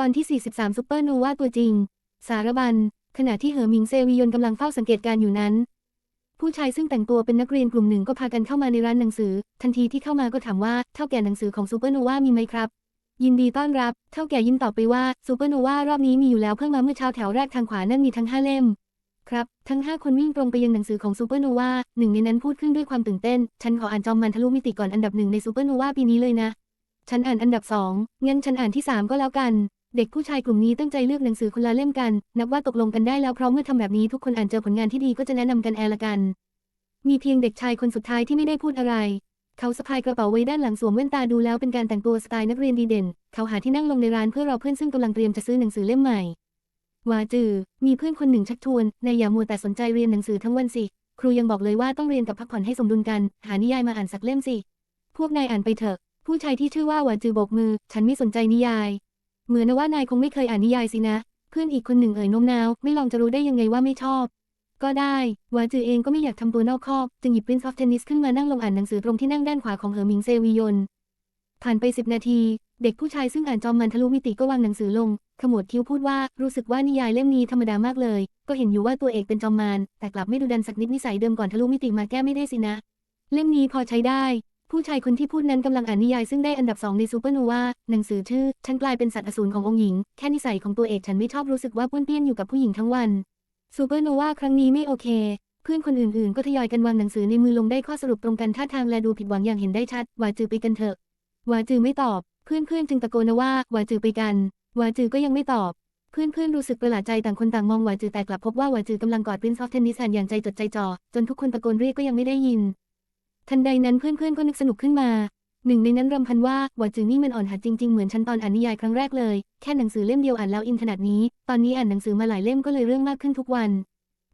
ตอนที่ 43 ซุปเปอร์โนวาตัวจริง สารบัญขณะที่เหอหมิงเซวียนกำลังเฝ้าสังเกตการ์อยู่นั้น ผู้ชายซึ่งแต่งตัวเป็นนักเรียนกลุ่มหนึ่งก็พากันเข้ามาในร้านหนังสือ ทันทีที่เข้ามาก็ถามว่าเท่าแก่หนังสือของซูเปอร์โนวามีไหมครับ ยินดีต้อนรับ เท่าแก่ยินตอบไปว่าซูเปอร์โนวารอบนี้มีอยู่แล้วเพิ่งมาเมื่อเช้าแถวแรกทางขวานั่นมีทั้งห้าเล่มครับทั้งห้าคนวิ่งตรงไปยังหนังสือของซูเปอร์โนวาหนึ่งในนั้นพูดขึ้นด้วยความตื่นเต้น ฉันขออ่านจอมมันทะลุมิติก่อนอันดับหนึ่งในซูเปอร์โนวาปีนี้เลยนะ ฉันอ่านอันดับสองงั้นฉันอ่านที่สามก็แล้วกัน เด็กผู้ชายกลุ่มนี้ตั้งใจเลือกหนังสือคนละเล่มกัน นับว่าตกลงกันได้แล้วเพราะเมื่อทำแบบนี้ทุกคนอ่านเจอผลงานที่ดีก็จะแนะนำกันแอละกัน มีเพียงเด็กชายคนสุดท้ายที่ไม่ได้พูดอะไร เขาสะพายกระเป๋าไว้ด้านหลังสวมแว่นตาดูแล้วเป็นการแต่งตัวสไตล์นักเรียนดีเด่น เขาหาที่นั่งลงในร้านเพื่อรอเพื่อนซึ่งกำลังเตรียมจะซื้อหนังสือเล่มใหม่วาจือ มีเพื่อนคนหนึ่งชักชวนนายอย่ามัวแต่สนใจเรียนหนังสือทั้งวันสิ ครูยังบอกเลยว่าต้องเรียนกับพักผ่อนให้สมดุลกัน หานิยายมาอ่านสักเล่มสิ พวกนายอ่านไปเถอะ ผู้ชายที่ชื่อว่าวาจือโบกมือ ฉันไม่สนใจนิยาย เหมือนว่านายคงไม่เคยอ่านนิยายสินะ เพื่อนอีกคนหนึ่งเอ่ยโน้มน้าว ไม่ลองจะรู้ได้ยังไงว่าไม่ชอบ ก็ได้วาจือเองก็ไม่อยากทำตัวนอกคอกจึงหยิบ Prince of Tennis ขึ้นมานั่งลงอ่านหนังสือตรงที่นั่งด้านขวาของเหอหมิงเซวียนผ่านไปสิบนาที เด็กผู้ชายซึ่งอ่านจอมมันทะลุมิติก็วางหนังสือลง ขมวดคิ้วพูดว่ารู้สึกว่านิยายเล่มนี้ธรรมดามากเลย ก็เห็นอยู่ว่าตัวเอกเป็นจอมมารแต่กลับไม่ดูดันสักนิดนิสัยเดิมก่อนทะลุมิติมาแก้ไม่ได้สินะ เล่มนี้พอใช้ได้ ผู้ชายคนที่พูดนั้นกำลังอ่านนิยายซึ่งได้อันดับสองในซูเปอร์โนวา หนังสือชื่อ ฉันกลายเป็นสัตว์อสูรขององค์หญิง แค่นิสัยของตัวเอกฉันไม่ชอบรู้สึกว่าป้วนเปี้ยนอยู่กับผู้หญิงทั้งวันซูเปอร์โนวาครั้งนี้ไม่โอเค เพื่อนคนอื่นๆ ก็ทยอยกันวางหนังสือในมือลงได้ข้อสรุปตรงกันท่าทางและดูผิดหวังอย่างเห็นได้ชัดวาจือไปกันเถอะวาจือไม่ตอบ เพื่อนๆจึงตะโกนว่าวาจือไปกันวาจือก็ยังไม่ตอบเพื่อนๆรู้สึกประหลาดใจต่างคนต่างมองวาจือแต่กลับพบว่าวาจือกำลังกอด Prince of Tennis อ่านอย่างใจจดใจจ่อจนทุกคนตะโกนเรียกก็ยังไม่ได้ยิน ทันใดนั้นเพื่อนๆก็นึกสนุกขึ้นมา หนึ่งในนั้นรำพันว่าวาจือนี่มันอ่อนหัดจริงๆ เหมือนฉันตอนอ่านนิยายครั้งแรกเลย แค่หนังสือเล่มเดียวอ่านแล้วอินขนาดนี้ ตอนนี้อ่านหนังสือมาหลายเล่มก็เลยเรื่องมากขึ้นทุกวัน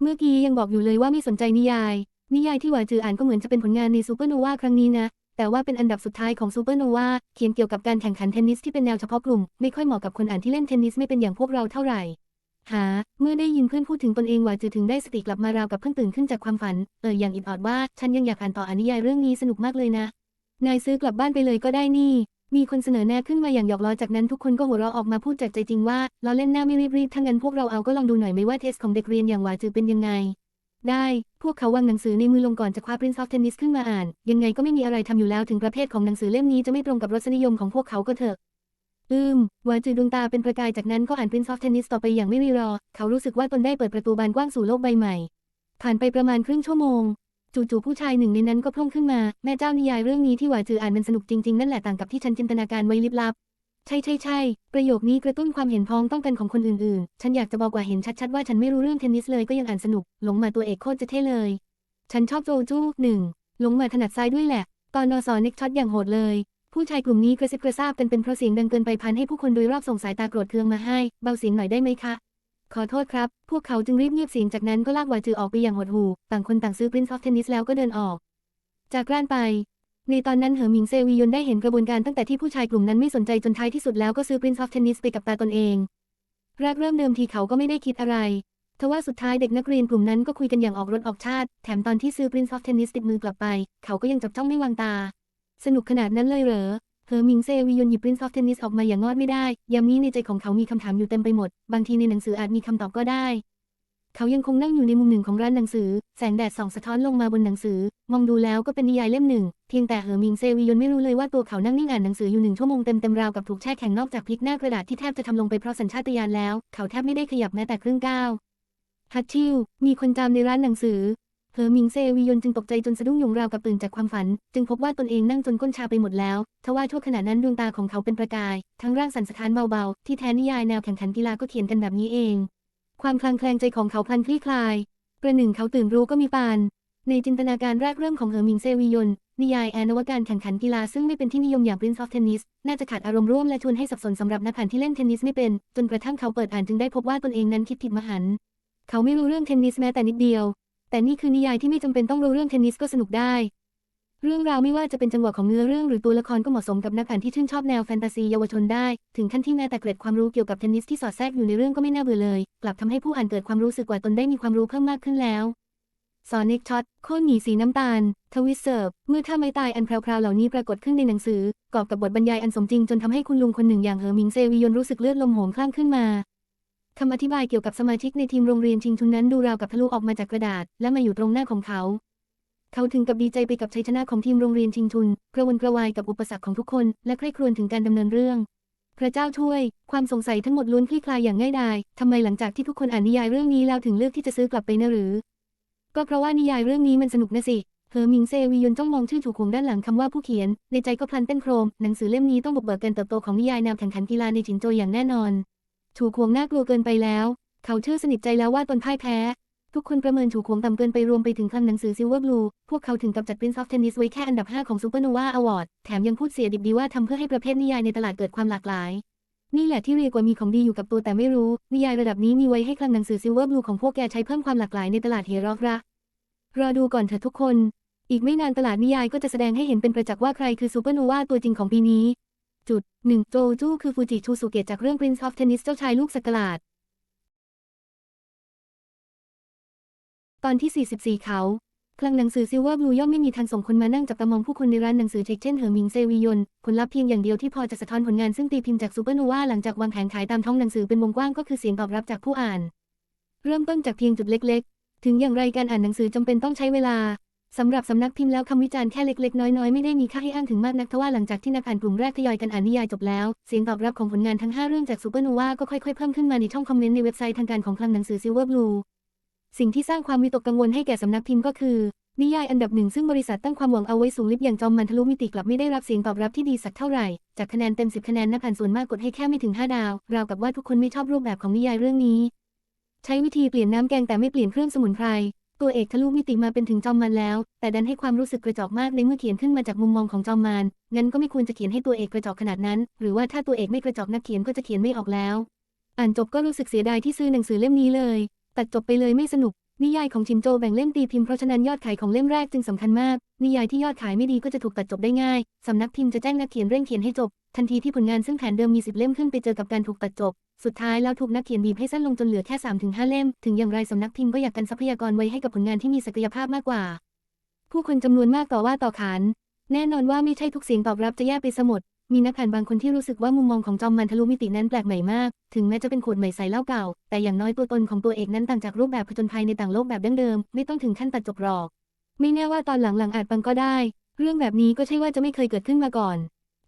เมื่อกี้ยังบอกอยู่เลยว่าไม่สนใจนิยาย นิยายที่หวาจืออ่านก็เหมือนจะเป็นผลงานในซูเปอร์โนวาครั้งนี้นะ แต่ว่าเป็นอันดับสุดท้ายของซูเปอร์โนวาเขียนเกี่ยวกับการแข่งขันเทนนิสที่เป็นแนวเฉพาะกลุ่ม ไม่ค่อยเหมาะกับคนอ่านที่เล่นเทนนิสไม่เป็นอย่างพวกเราเท่าไหร่ หา เมื่อได้ยินเพื่อนพูดถึงตนเองหวาจือถึงได้สติกลับมาราวกับเพิ่งตื่นขึ้นจากความฝัน เอออย่างอิดออดว่า ฉันยังอยากอ่านต่ออนนิยายเรื่องนี้สนุกมากเลยนะ นายซื้อกลับบ้านไปเลยก็ได้นี่ มีคนเสนอแนะขึ้นมาอย่างหยอกล้อจากนั้นทุกคนก็หัวเราะออกมาพูดจากใจจริงว่าเราเล่นหน้าไม่รีบๆทั้งนั้นพวกเราเอาก็ลองดูหน่อยไหมว่าเทสของเด็กเรียนอย่างหวาจือเป็นยังไง ได้ พวกเขาวางหนังสือในมือลงก่อนจะคว้า Prince of Tennis ขึ้นมาอ่าน ยังไงก็ไม่มีอะไรทำอยู่แล้วถึงประเภทของหนังสือเล่มนี้จะไม่ตรงกับรสนิยมของพวกเขาก็เถอะ อืมหวานจือดวงตาเป็นประกายจากนั้นก็อ่าน Prince of Tennis ต่อไปอย่างไม่รีรอ เขารู้สึกว่าตนได้เปิดประตูบานกว้างสู่โลกใบใหม่ ผ่านไปประมาณครึ่งชั่วโมง จู่ๆผู้ชายหนึ่งในนั้นก็พร่งขึ้นมา แม่เจ้านิยายเรื่องนี้ที่หวานจืออ่านมันสนุกจริงๆ นั่นแหละต่างกับที่ฉันจินตนาการไว้ลิบลับ ใช่ใช่ใช่ประโยคนี้กระตุ้นความเห็นพ้องต้องกันของคนอื่นๆ ฉันอยากจะบอกว่าเห็นชัดๆว่าฉันไม่รู้เรื่องเทนนิสเลยก็ยังอ่านสนุก หลงมาตัวเอกโคตรจะเท่เลย ฉันชอบโจจู้หนึ่งหลงมาถนัดซ้ายด้วยแหละ ตอนนอสอเน็กช็อตอย่างโหดเลย ผู้ชายกลุ่มนี้กระซิบกระซาบกันเป็นเพราะเสียงดังเกินไปพันให้ผู้คนโดยรอบส่งสายตาโกรธเคืองมาให้ เบาเสียงหน่อยได้ไหมคะ ขอโทษครับ พวกเขาจึงรีบเงียบเสียงจากนั้นก็ลากวาจือออกไปอย่างหดหู่ต่างคนต่างซื้อ Prince of Tennis แล้วก็เดินออก จากร้านไป ในตอนนั้นเหอหมิงเซวียนได้เห็นกระบวนการตั้งแต่ที่ผู้ชายกลุ่มนั้นไม่สนใจจนท้ายที่สุดแล้วก็ซื้อ Prince of Tennis ไปกับตาตนเองแรกเริ่มเดิมทีเขาก็ไม่ได้คิดอะไรทว่าสุดท้ายเด็กนักเรียนกลุ่มนั้นก็คุยกันอย่างออกรถออกชาติ แถมตอนที่ซื้อ Prince of Tennis ติดมือกลับไป เขาก็ยังจับจ้องไม่วางตา สนุกขนาดนั้นเลยเหรอเหอหมิงเซวียนหยิบ Prince of Tennis ออกมาอย่างงอดไม่ได้ยามนี้ในใจของเขามีคำถามอยู่เต็มไปหมด บางทีในหนังสืออาจมีคำตอบก็ได้ เขายังคงนั่งอยู่ในมุมหนึ่งของร้านหนังสือ แสงแดดส่องสะท้อนลงมาบนหนังสือ มองดูแล้วก็เป็นนิยายเล่มหนึ่ง เพียงแต่เหอหมิงเซวียนไม่รู้เลยว่าตัวเขานั่งนิ่งอ่านหนังสืออยู่หนึ่งชั่วโมงเต็มๆราวกับถูกแช่แข็งนอกจากพลิกหน้ากระดาษที่แทบจะทำลงไปเพราะสัญชาตญาณแล้ว เขาแทบไม่ได้ขยับแม้แต่ครึ่งก้าวฮัตชิวมีคนจามในร้านหนังสือ เหอหมิงเซวียนจึงตกใจจนสะดุ้งหยงราวกับตื่นจากความฝัน จึงพบว่าตนเองนั่งจนก้นชาไปหมดแล้ว ทว่าชั่วขณะนั้นดวงตาของเขาเป็นประกาย ทั้งร่างสั่นสะท้านเบาๆ ที่แท้นิยายแนวแข่งขันกีฬาก็เขียนกันแบบนี้เอง ความคลางแคลงใจของเขาพลันคลี่คลาย ประหนึ่งเขาตื่นรู้ก็มีปาน ในจินตนาการแรกเริ่มของเหอหมิงเซวียนนิยายแอนวการแข่งขันกีฬาซึ่งไม่เป็นที่นิยมอย่าง Prince of Tennis น่าจะขาดอารมณ์ร่วมและชวนให้สับสนสำหรับนักอ่านที่เล่นเทนนิสไม่เป็น จนกระทั่งเขาเปิดอ่านจึงได้พบว่าตนเองนั้นคิดผิดมหัน เขาไม่รู้เรื่องเทนนิสแม้แต่นิดเดียว แต่นี่คือนิยายที่ไม่จำเป็นต้องรู้เรื่องเทนนิสก็สนุกได้ เรื่องราวไม่ว่าจะเป็นจังหวะของเนื้อเรื่องหรือตัวละครก็เหมาะสมกับนักอ่านที่ชื่นชอบแนวแฟนตาซีเยาวชนได้ ถึงขั้นที่แม้แต่เกร็ดความรู้เกี่ยวกับเทนนิสที่สอดแทรกอยู่ในเรื่องก็ไม่น่าเบื่อเลย กลับทำให้ผู้อ่านเกิดความรู้สึกว่าตนได้มีความรู้เพิ่มมากขึ้นแล้วสอนเน็กช็อตโค่นหมีสีน้ำตาล ทวิสเซิร์ฟเมื่อท่าไม้ตายอันแพรวๆเหล่านี้ปรากฏขึ้นในหนังสือกอบกับบทบรรยายอันสมจริงจนทำให้คุณลุงคนหนึ่งอย่างเหอหมิงเซวิยนรู้สึกเลือดลมโหมคลั่งขึ้นมา คำอธิบายเกี่ยวกับสมาชิกในทีมโรงเรียนชิงชุนนั้นดูราวกับทะลุออกมาจากกระดาษ และมาอยู่ตรงหน้าของเขา เขาถึงกับดีใจไปกับชัยชนะของทีมโรงเรียนชิงชุน กระวนกระวายกับอุปสรรคของทุกคน และใคร่ครวญถึงการดำเนินเรื่อง พระเจ้าช่วย ความสงสัยทั้งหมดล้วนคลี่คลายอย่างง่ายดายทำไมหลังจากที่ทุกคนอ่านนิยายเรื่องนี้แล้วถึงเลือกที่จะซื้อกลับไปนะหรือ ก็เพราะว่านิยายเรื่องนี้มันสนุกนะสิเหอหมิงเซวียนจ้องมองชื่อถูกคงด้านหลังคำว่าผู้เขียน ในใจก็พลันเต้นโครม หนังสือเล่มนี้ต้องบุกเบิกการเติบโตของนิยายแนวแข่งขันกีฬาในจินโจอย่างแน่นอน ถูกควงน่ากลัวเกินไปแล้ว เขาเชื่อสนิทใจแล้วว่าตนพ่ายแพ้ ทุกคนประเมินถูกควงต่ำเกินไปรวมไปถึงคลังหนังสือซิลเวอร์บลู พวกเขาถึงกับจัด Prince of Tennis ไว้แค่อันดับ 5 ของ Supernova Award แถมยังพูดเสียดิบดีว่าทำเพื่อให้ประเภทนิยายในตลาดเกิดความหลากหลาย นี่แหละที่เรียกว่ามีของดีอยู่กับตัวแต่ไม่รู้ นิยายระดับนี้มีไว้ให้คลังหนังสือซิลเวอร์บลูของพวกแกใช้เพิ่มความหลากหลายในตลาดเฮรอกระรอดูก่อนเถอะทุกคน อีกไม่นานตลาดนิยายก็จะแสดงให้เห็นเป็นประจักษ์ว่าใครคือซูเปอร์โนวาตัวจริงของปีนี้ จุดหนึ่งโจจูคือฟูจิชูสุเกะจากเรื่อง Prince of Tennis เจ้าชายลูกสกลาด ตอนที่ 44 เขาคลังหนังสือซิลเวอร์บลูย่อมไม่มีทางส่งคนมานั่งจับตามองผู้คนในร้านหนังสือเช็คเช่น เหอหมิงเซวียน ผลลัพธ์เพียงอย่างเดียวที่พอจะสะท้อนผลงานซึ่งตีพิมพ์จากซูเปอร์โนวาหลังจากวางแผงขายตามท้องหนังสือเป็นวงกว้างก็คือเสียงตอบรับจากผู้อ่าน เริ่มต้นจากเพียงจุดเล็ก ๆ ถึงอย่างไรการอ่านหนังสือจำเป็นต้องใช้เวลา สำหรับสำนักพิมพ์แล้วคำวิจารณ์แค่เล็กๆ น้อยๆ ไม่ได้มีค่าให้อ้างถึงมากนักทว่าหลังจากที่นักอ่านกลุ่มแรกทยอยกันอ่านนิยายจบแล้ว เสียงตอบรับของผลงานทั้ง 5 เรื่องจากซูเปอร์โนวาก็ค่อยๆ เพิ่มขึ้นมาในช่องคอมเมนต์ในเว็บไซต์ทางการของคลังหนังสือซิลเวอร์บลูสิ่งที่สร้างความวิตกกังวลให้แก่สำนักพิมพ์ก็คือ นิยายอันดับหนึ่งซึ่งบริษัทตั้งความหวังเอาไว้สูงลิบอย่างจอมมันทะลุมิติกลับไม่ได้รับเสียงตอบรับที่ดีสักเท่าไหร่จากคะแนนเต็ม 10 คะแนนนักอ่านส่วนมากกดให้แค่ไม่ถึง 5 ดาวราวกับว่าทุกคนไม่ชอบรูปแบบของนิยายเรื่องนี้ ใช้วิธีเปลี่ยนน้ำแกงแต่ไม่เปลี่ยนเครื่องสมุนไพร ตัวเอกทะลุมิติมาเป็นถึงจอมมันแล้ว แต่ดันให้ความรู้สึกกระจอกมากในเมื่อเขียนขึ้นมาจากมุมมองของจอมมันงั้นก็ไม่ควรจะเขียนให้ตัวเอกกระจอกขนาดนั้น หรือว่าถ้าตัวเอกไม่กระจอกนักเขียนก็จะเขียนไม่ออกแล้ว อ่านจบก็รู้สึกเสียดายที่ซื้อหนังสือเล่มนี้เลย ตัดจบไปเลยไม่สนุก นิยายของชินโจแบ่งเล่มตีพิมพ์เพราะฉะนั้นยอดขายของเล่มแรกจึงสำคัญมาก นิยายที่ยอดขายไม่ดีก็จะถูกตัดจบได้ง่ายสำนักพิมพ์จะแจ้งนักเขียนเร่งเขียนให้จบ ทันทีที่ผลงานซึ่งแผนเดิมมีสิบเล่มขึ้นไปเจอกับการถูกตัดจบ สุดท้ายแล้วถูกนักเขียนบีบให้สั้นลงจนเหลือแค่ 3-5 เล่ม ถึงอย่างไรสำนักพิมพ์ก็อยากกันทรัพยากรไว้ให้กับผลงานที่มีศักยภาพมากกว่า ผู้คนจำนวนมากต่อว่าต่อขาน แน่นอนว่าไม่ใช่ทุกเสียงตอบรับจะแย่ไปสมดมีนักอ่านบางคนที่รู้สึกว่ามุมมองของจอมมันทะลุมิตินั้นแปลกใหม่มาก ถึงแม้จะเป็นขวดใหม่ใส่เล้าเก่า แต่อย่างน้อยตัวตนของตัวเอกนั้นต่างจากรูปแบบผจญภัยในต่างโลกแบบดั้งเดิม ไม่ต้องถึงขั้นตัดจบหรอก ไม่แน่ว่าตอนหลังๆอาจปังก็ได้ เรื่องแบบนี้ก็ใช่ว่าจะไม่เคยเกิดขึ้นมาก่อน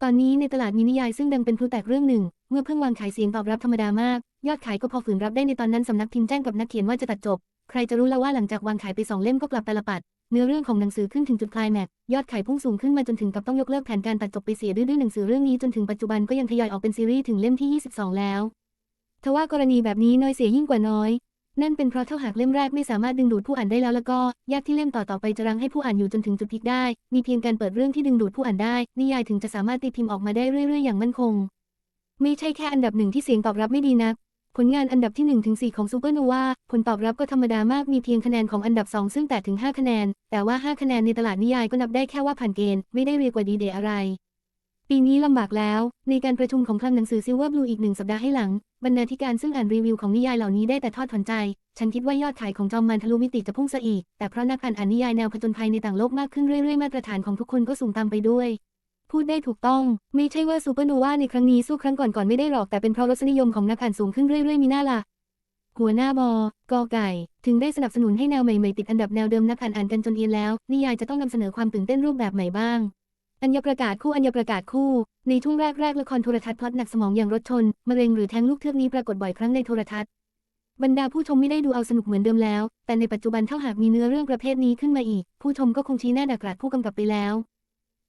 ตอนนี้ในตลาดมีนิยายซึ่งดังเป็นพลุแตกเรื่องหนึ่ง เมื่อเพิ่งวางขายเสียงตอบรับธรรมดามาก ยอดขายก็พอฝืนรับได้ในตอนนั้นสำนักพิมพ์แจ้งกับนักเขียนว่าจะตัดจบ ใครจะรู้แล้วว่าหลังจากวางขายไปสองเล่มก็กลับตาลปัด เนื้อเรื่องของหนังสือขึ้นถึงจุดคลายแม็กซ์ยอดขายพุ่งสูงขึ้นมาจนถึงกับต้องยกเลิกแผนการตัดจบไปเสียดื้อหนังสือเรื่องนี้จนถึงปัจจุบันก็ยังทยอยออกเป็นซีรีส์ถึงเล่มที่ 22 แล้วทว่ากรณีแบบนี้น้อยเสียยิ่งกว่าน้อย นั่นเป็นเพราะถ้าหากเล่มแรกไม่สามารถดึงดูดผู้อ่านได้แล้วแล้วก็ ยากที่เล่มต่อๆไปจะรั้งให้ผู้อ่านอยู่จนถึงจุดพีคได้ มีเพียงการเปิดเรื่องที่ดึงดูดผู้อ่านได้ นิยายถึงจะสามารถตีพิมพ์ออกมาได้เรื่อย ๆ อย่างมั่นคง ไม่ใช่แค่อันดับหนึ่งที่เสียงตอบรับไม่ดีนัก ผลงานอันดับที่1ถึง4ของซูเปอร์โนวาผลตอบรับก็ธรรมดามากมีเพียงคะแนนของอันดับ 2 ซึ่งแต่ถึง5คะแนน แต่ว่า 5 คะแนนในตลาดนิยายก็นับได้แค่ว่าผ่านเกณฑ์ไม่ได้เรียกว่าดีเดย์อะไร ปีนี้ลำบากแล้ว ในการประชุมของคลังหนังสือซิลเวอร์บลูอีกหนึ่งสัปดาห์ให้หลัง บรรณาธิการซึ่งอ่านรีวิวของนิยายเหล่านี้ได้แต่ทอดถอนใจ ฉันคิดว่ายอดขายของจอมมันทะลุมิติจะพุ่งซะอีก แต่เพราะนักอ่านอ่านนิยายแนวผจญภัยในต่างโลกมากขึ้นเรื่อยๆ มาตรฐานของทุกคนก็สูงตามไปด้วย พูดได้ถูกต้อง ไม่ใช่ว่าซูเปอร์โนวาในครั้งนี้สู้ครั้งก่อนๆไม่ได้หรอกแต่เป็นเพราะรสนิยมของนักอ่านสูงขึ้นเรื่อยๆมีหน้าล่ะหัวหน้าบอกอไก่ ถึงได้สนับสนุนให้แนวใหม่ๆติดอันดับแนวเดิมนักอ่านอ่านกันจนเอียนแล้ว นิยายจะต้องนำเสนอความตื่นเต้นรูปแบบใหม่บ้าง อัญญประกาศคู่อัญญประกาศคู่ ในช่งแรกๆละครโทรทัศน์พล็อตหนักสมองอย่างรถชนมะเร็งหรือแท้งลูกเทือกนี้ปรากฏบ่อยครั้งในโทรทัศน์ บรรดาผู้ชมไม่ได้ดูเอาสนุกเหมือนเดิมแล้ว แต่ในปัจจุบันถ้าหากมีเนื้อเรื่องประเภทนี้ขึ้นมาอีก ผู้ชมก็คงชี้หน้าด่ากราดผู้กำกับไปแล้ว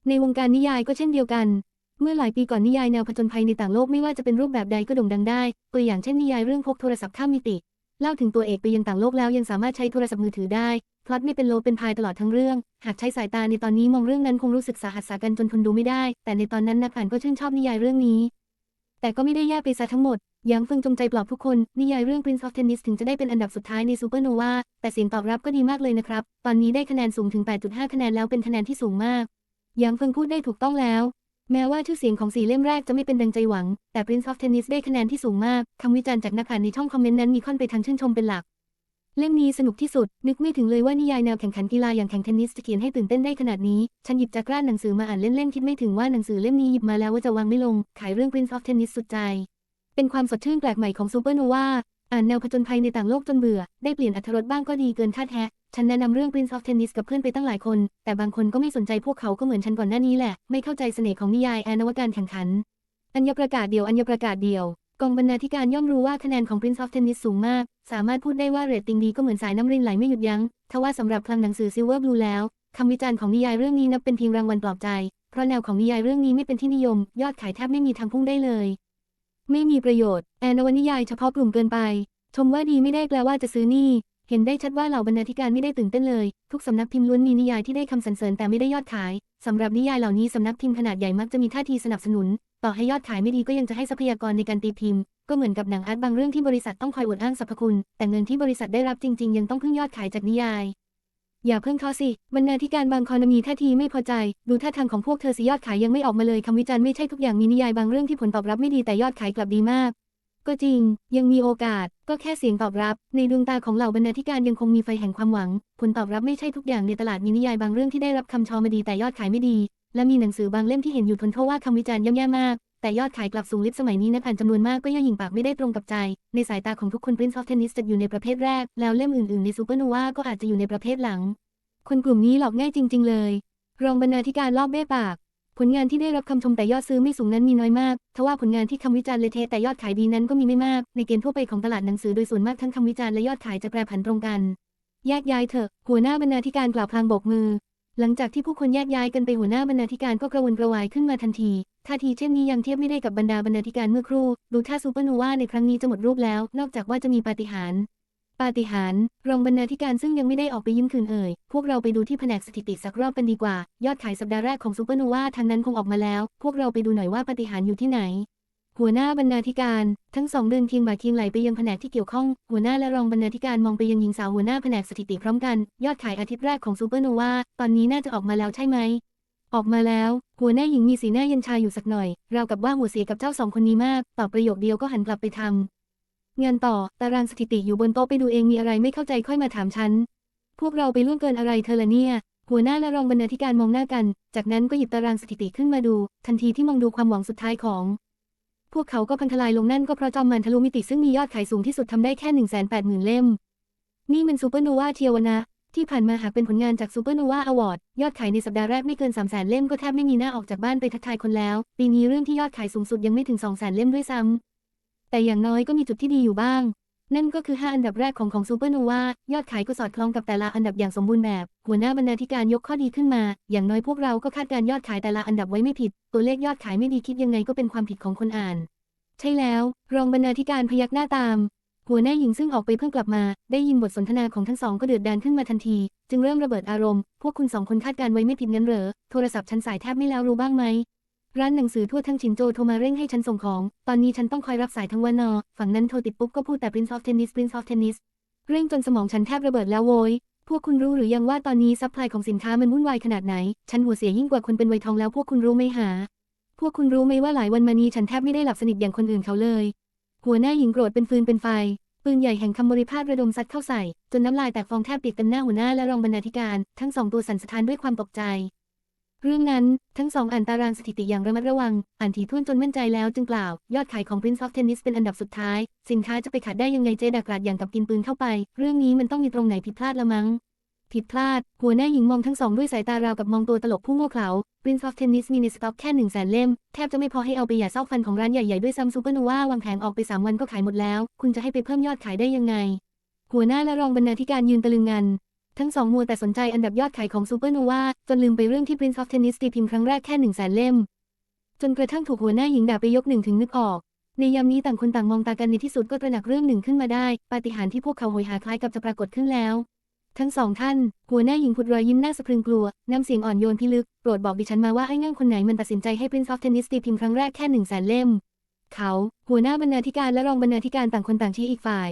ในวงการนิยายก็เช่นเดียวกัน เมื่อหลายปีก่อนนิยายแนวผจญภัยในต่างโลกไม่ว่าจะเป็นรูปแบบใดก็โด่งดังได้ ตัวอย่างเช่นนิยายเรื่องพกโทรศัพท์ข้ามมิติ เล่าถึงตัวเอกไปยังต่างโลกแล้วยังสามารถใช้โทรศัพท์มือถือได้ พล็อตไม่เป็นโลเป็นพายตลอดทั้งเรื่อง หากใช้สายตาในตอนนี้มองเรื่องนั้นคงรู้สึกสาหัสสากันจนทนดูไม่ได้ แต่ในตอนนั้นนักอ่านก็ชื่นชอบนิยายเรื่องนี้ แต่ก็ไม่ได้แย่ไปซะทั้งหมดยังเฟิงจงใจปลอบทุกคน นิยายเรื่อง Prince of Tennis ถึงจะได้เป็นอันดับสุดท้ายใน Supernova แต่เสียงตอบรับก็ดีมากเลยนะครับ ตอนนี้ได้คะแนนสูงถึง 8.5 คะแนนแล้วเป็นคะแนนที่สูงมากยังเฟิงพูดได้ถูกต้องแล้ว แม้ว่าชื่อเสียงของสี่เล่มแรกจะไม่เป็นดังใจหวัง แต่ Prince of Tennis ได้คะแนนที่สูงมาก คำวิจารณ์จากนักอ่านในช่องคอมเมนต์นั้นมีค่อนไปทางชื่นชมเป็นหลัก เล่มนี้สนุกที่สุด นึกไม่ถึงเลยว่านิยายแนวแข่งขันกีฬาอย่างแข่งเทนนิสจะเขียนให้ตื่นเต้นได้ขนาดนี้ ฉันหยิบจากร้านหนังสือมาอ่านเล่นๆ คิดไม่ถึงว่าหนังสือเล่มนี้หยิบมาแล้วว่าจะวางไม่ลง ขายเรื่อง Prince of Tennis สุดใจ เป็นความสดชื่นแปลกใหม่ของซูเปอร์โนวา อ่านแนวผจญภัยในต่างโลกจนเบื่อ ได้เปลี่ยนอรรถรสบ้างก็ดีเกินคาดแฮะ ฉันแนะนำเรื่อง Prince of Tennis กับเพื่อนไปตั้งหลายคน แต่บางคนก็ไม่สนใจพวกเขาก็เหมือนฉันก่อนหน้านี้แหละ ไม่เข้าใจเสน่ห์ของนิยายแอนนวการแข่งขัน อัญญประกาศเดียวอัญญประกาศเดียว กองบรรณาธิการย่อมรู้ว่าคะแนนของ Prince of Tennis สูงมาก สามารถพูดได้ว่าเรตติ้งดีก็เหมือนสายน้ำรินไหลไม่หยุดยัง้งทว่าสำหรับคลังหนังสือ Silver Blue แล้วคำวิจารณ์ของนิยายเรื่องนี้นับเป็นเพียงรางวัลปลอบใจ เพราะแนวของนิยายเรื่องนี้ไม่เป็นที่นิยม ยอดขายแทบไม่มีทางพุ่งได้เลย ไม่มีประโยชน์ แอนนวนิยายเฉพาะกลุ่มเกินไป ชมว่าดีไม่ได้แปลว่าจะซื้อนี่ เห็นได้ชัดว่าเหล่าบรรณาธิการไม่ได้ตื่นเต้นเลย ทุกสำนักพิมพ์ล้วนมีนิยายที่ได้คำสรรเสริญแต่ไม่ได้ยอดขายสำหรับนิยายเหล่านี้สำนักพิมพ์ขนาดใหญ่มักจะมีท่าทีสนับสนุน ต่อให้ยอดขายไม่ดีก็ยังจะให้ทรัพยากรในการตีพิมพ์ ก็เหมือนกับหนังอาร์ตบางเรื่องที่บริษัทต้องคอยอวดอ้างสรรพคุณ แต่เงินที่บริษัทได้รับจริง ๆ ยังต้องพึ่งยอดขายจากนิยาย อย่าเพิ่งท้อสิบรรณาธิการบางคอนมีท่าทีไม่พอใจ ดูท่าทางของพวกเธอสิยอดขายยังไม่ออกมาเลยคำวิจารณ์ไม่ใช่ทุกอย่างมีนิยายบางเรื่องที่ผลตอบรับไม่ดีแต่ยอดขายกลับดีมาก ก็จริง ยังมีโอกาส ก็แค่เสียงตอบรับ ในดวงตาของเหล่าบรรณาธิการยังคงมีไฟแห่งความหวัง ผลตอบรับไม่ใช่ทุกอย่างในตลาดมีนิยายบางเรื่องที่ได้รับคำชมมาดีแต่ยอดขายไม่ดี และมีหนังสือบางเล่มที่เห็นอยู่ทนโทษว่าคำวิจารณ์ย่ำแย่มาก แต่ยอดขายกลับสูงลิบสมัยนี้นักอ่านจำนวนมากก็ย่อหยิ่งปากไม่ได้ตรงกับใจ ในสายตาของทุกคน Prince of Tennis จะอยู่ในประเภทแรก แล้วเล่มอื่นๆในซูเปอร์โนวาก็อาจจะอยู่ในประเภทหลัง คนกลุ่มนี้หลอกง่ายจริง ๆ เลย รองบรรณาธิการรอบเบ้ปาก ผลงานที่ได้รับคำชมแต่ยอดซื้อไม่สูงนั้นมีน้อยมาก ทว่าผลงานที่คำวิจารณ์เลเทแต่ยอดขายดีนั้นก็มีไม่มาก ในเกณฑ์ทั่วไปของตลาดหนังสือโดยส่วนมากทั้งคำวิจารณ์และยอดขายจะแปรผันตรงกัน แยกย้ายเถอะ หัวหน้าบรรณาธิการกล่าวพลางโบกมือ หลังจากที่ผู้คนแยกย้ายกันไปหัวหน้าบรรณาธิการก็กระวนกระวายขึ้นมาทันที ท่าทีเช่นนี้ยังเทียบไม่ได้กับบรรดาบรรณาธิการเมื่อครู่ ดูท่าซูเปอร์โนวาในครั้งนี้จะหมดรูปแล้ว นอกจากว่าจะมีปาฏิหาริย์ ปาฏิหาริย์รองบรรณาธิการซึ่งยังไม่ได้ออกไปยิ้มคืนเอ่ย พวกเราไปดูที่แผนกสถิติสักรอบกันดีกว่า ยอดขายสัปดาห์แรกของซูเปอร์โนวาทางนั้นคงออกมาแล้ว พวกเราไปดูหน่อยว่าปาฏิหาริย์อยู่ที่ไหน หัวหน้าบรรณาธิการ ทั้งสองเดินเคียงบ่าเคียงไหลไปยังแผนกที่เกี่ยวข้อง หัวหน้าและรองบรรณาธิการมองไปยังหญิงสาวหัวหน้าแผนกสถิติพร้อมกัน ยอดขายอาทิตย์แรกของซูเปอร์โนวาตอนนี้น่าจะออกมาแล้วใช่ไหมออกมาแล้ว หัวหน้าหญิงมีสีหน้าเย็นชาอยู่สักหน่อย เรากับว่าหัวเสียกับเจ้าสองคนนี้มาก ตอบประโยคเดียวก็หันกลับไปทำ งานต่อ ตารางสถิติอยู่บนโต๊ะไปดูเองมีอะไรไม่เข้าใจค่อยมาถามฉัน พวกเราไปล่วงเกินอะไรเธอละเนี่ย หัวหน้าและรองบรรณาธิการมองหน้ากัน จากนั้นก็หยิบตารางสถิติขึ้นมาดู ทันทีที่มองดูความหวังสุดท้ายของ พวกเขาก็พังทลายลงนั่นก็เพราะจอมมันทะลุมิติซึ่งมียอดขายสูงที่สุดทำได้แค่ 1 8 0 0 0 0 เล่ม นี่มันซูเปอร์โนวาเทียวนะ ที่ผ่านมาหากเป็นผลงานจากซูเปอร์โนวาอวอร์ดยอดขายในสัปดาห์แรกไม่เกิน 3 0 0 0 0 0 เล่มก็แทบไม่มีหน้าออกจากบ้านไปทักทายคนแล้ว ปีนี้เรื่องที่ยอดขายสูงสุดยังไม่ถึง 2 0 0 0 0 0 เล่มด้วยซ้ำ แต่อย่างน้อยก็มีจุดที่ดีอยู่บ้าง นั่นก็คือ 5 อันดับแรกของของซูเปอร์โนวายอดขายก็สอดคล้องกับแต่ละอันดับอย่างสมบูรณ์แบบ หัวหน้าบรรณาธิการยกข้อดีขึ้นมา อย่างน้อยพวกเราก็คาดการณ์ยอดขายแต่ละอันดับไว้ไม่ผิด ตัวเลขยอดขายไม่ดีคิดยังไงก็เป็นความผิดของคนอ่าน ใช่แล้ว รองบรรณาธิการพยักหน้าตาม หัวหน้าหญิงซึ่งออกไปเพิ่งกลับมา ได้ยินบทสนทนาของทั้งสองก็เดือดดานขึ้นมาทันที จึงเริ่มระเบิดอารมณ์ พวกคุณสองคนคาดการณ์ไว้ไม่ผิดงั้นเหรอ โทรศัพท์ฉันสายแทบไม่แล้วรู้บ้างไหม ร้านหนังสือทั่วทั้งชินโจโทรมาเร่งให้ฉันส่งของ ตอนนี้ฉันต้องคอยรับสายทั้งวันนอ ฝั่งนั้นโทรติดปุ๊บก็พูดแต่ Prince of Tennis Prince of Tennis เร่งจนสมองฉันแทบระเบิดแล้วโว้ย พวกคุณรู้หรือยังว่าตอนนี้ซัพพลายของสินค้ามันวุ่นวายขนาดไหน ฉันหัวเสียยิ่งกว่าคนเป็นวัยทองแล้วพวกคุณรู้ไหมหา พวกคุณรู้ไหมว่าหลายวันมานี้ฉันแทบไม่ได้หลับสนิทอย่างคนอื่นเขาเลย หัวหน้าหญิงโกรธเป็นฟืนเป็นไฟ ปืนใหญ่แห่งคำบริพาทระดมซัดเข้าใส่ จนน้ำลายแตกฟองแทบเปียกเต็มหน้าหัวหน้าและรองบรรณาธิการ ทั้งสองตัวสั่นสะท้านด้วยความตกใจ เรื่องนั้นทั้งสองอ่านตารางสถิติอย่างระมัดระวัง อ่านถี่ถ้วนจนมั่นใจแล้วจึงกล่าว ยอดขายของ Prince of Tennis เป็นอันดับสุดท้าย สินค้าจะไปขาดได้ยังไงเจดักราดอย่างกับกินปืนเข้าไป เรื่องนี้มันต้องมีตรงไหนผิดพลาดละมั้ง ผิดพลาด หัวหน้าหญิงมองทั้งสองด้วยสายตาราวกับมองตัวตลกผู้โง่เขลา Prince of Tennis มีในสต็อกแค่หนึ่งแสนเล่ม แทบจะไม่พอให้เอาไปหย่าเศร้าฟันของร้านใหญ่ๆด้วยซ้ำซูเปอร์โนวาวางแผงออกไป3วันก็ขายหมดแล้ว คุณจะให้ไปเพิ่มยอดขายได้ยังไง หัวหน้าและรองบรรณาธิการยืนตะลึงงัน ทั้งสองมัวแต่สนใจอันดับยอดขายของซูเปอร์โนวาจนลืมไปเรื่องที่ Prince of Tennis ตีพิมพ์ครั้งแรกแค่หนึ่งแสนเล่ม จนกระทั่งถูกหัวหน้าหญิงด่าไปยกหนึ่งถึงนึกออก ในยามนี้ต่างคนต่างมองตากันในที่สุดก็ตระหนักเรื่องหนึ่งขึ้นมาได้ ปาฏิหาริย์ที่พวกเขาโหยหาคล้ายกับจะปรากฏขึ้นแล้ว ทั้งสองท่าน หัวหน้าหญิงผุดรอยยิ้มหน้าสะพรึงกลัว น้ำเสียงอ่อนโยนพิลึก โปรดบอกดิฉันมาว่าไอ้ง่างคนไหนมันตัดสินใจให้ Prince of Tennis ตีพิมพ์ครั้งแรกแค่หนึ่งแสนเล่ม เขา หัวหน้าบรรณาธิการและรองบรรณาธิการต่างคนต่างชี้อีกฝ่าย